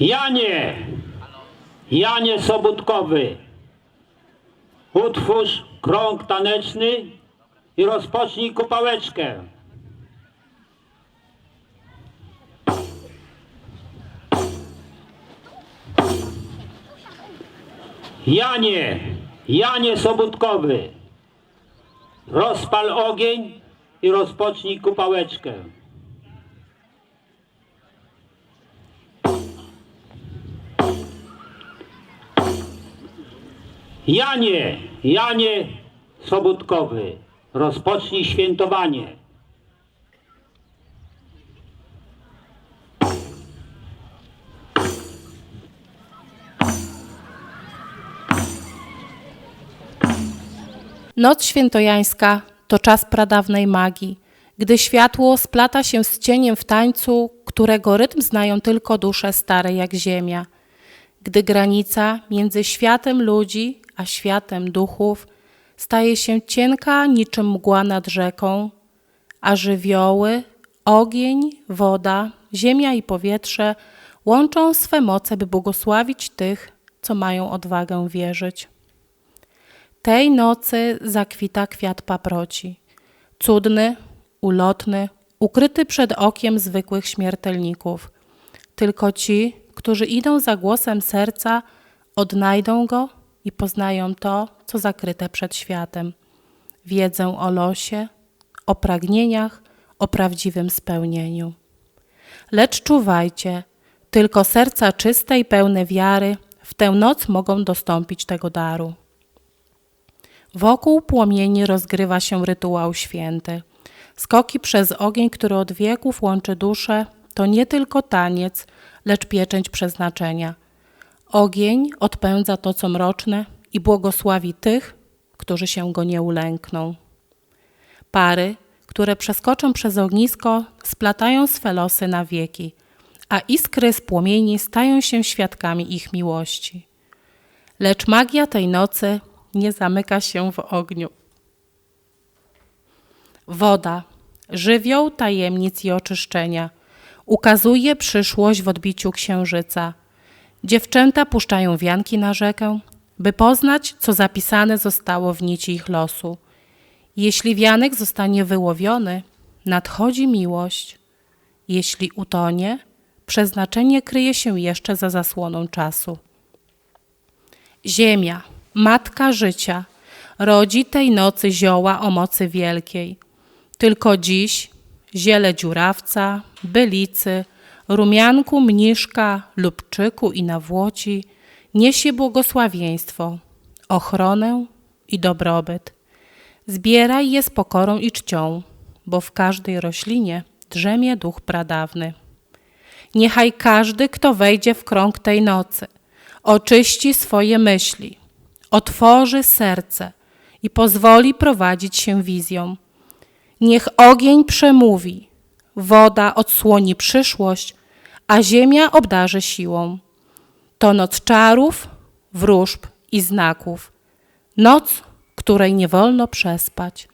Janie! Janie Sobutkowy! Utwórz krąg taneczny i rozpocznij kupałeczkę. Janie! Janie Sobutkowy! Rozpal ogień i rozpocznij kupałeczkę. Janie, Janie Sobutkowy, rozpocznij świętowanie. Noc świętojańska to czas pradawnej magii, gdy światło splata się z cieniem w tańcu, którego rytm znają tylko dusze stare jak ziemia. Gdy granica między światem ludzi a światem duchów staje się cienka niczym mgła nad rzeką, a żywioły, ogień, woda, ziemia i powietrze łączą swe moce, by błogosławić tych, co mają odwagę wierzyć. Tej nocy zakwita kwiat paproci. Cudny, ulotny, ukryty przed okiem zwykłych śmiertelników. Tylko ci, którzy idą za głosem serca, odnajdą go i poznają to, co zakryte przed światem. Wiedzę o losie, o pragnieniach, o prawdziwym spełnieniu. Lecz czuwajcie, tylko serca czyste i pełne wiary w tę noc mogą dostąpić tego daru. Wokół płomieni rozgrywa się rytuał święty. Skoki przez ogień, który od wieków łączy dusze, to nie tylko taniec, lecz pieczęć przeznaczenia. Ogień odpędza to, co mroczne i błogosławi tych, którzy się go nie ulękną. Pary, które przeskoczą przez ognisko, splatają swe losy na wieki, a iskry z płomieni stają się świadkami ich miłości. Lecz magia tej nocy nie zamyka się w ogniu. Woda, żywioł tajemnic i oczyszczenia, ukazuje przyszłość w odbiciu księżyca. Dziewczęta puszczają wianki na rzekę, by poznać, co zapisane zostało w nici ich losu. Jeśli wianek zostanie wyłowiony, nadchodzi miłość. Jeśli utonie, przeznaczenie kryje się jeszcze za zasłoną czasu. Ziemia, matka życia, rodzi tej nocy zioła o mocy wielkiej. Tylko dziś ziele dziurawca, bylicy, rumianku, mniszka, lubczyku i nawłoci niesie błogosławieństwo, ochronę i dobrobyt. Zbieraj je z pokorą i czcią, bo w każdej roślinie drzemie duch pradawny. Niechaj każdy, kto wejdzie w krąg tej nocy, oczyści swoje myśli, otworzy serce i pozwoli prowadzić się wizją. Niech ogień przemówi, woda odsłoni przyszłość, a ziemia obdarzy siłą. To noc czarów, wróżb i znaków, noc, której nie wolno przespać.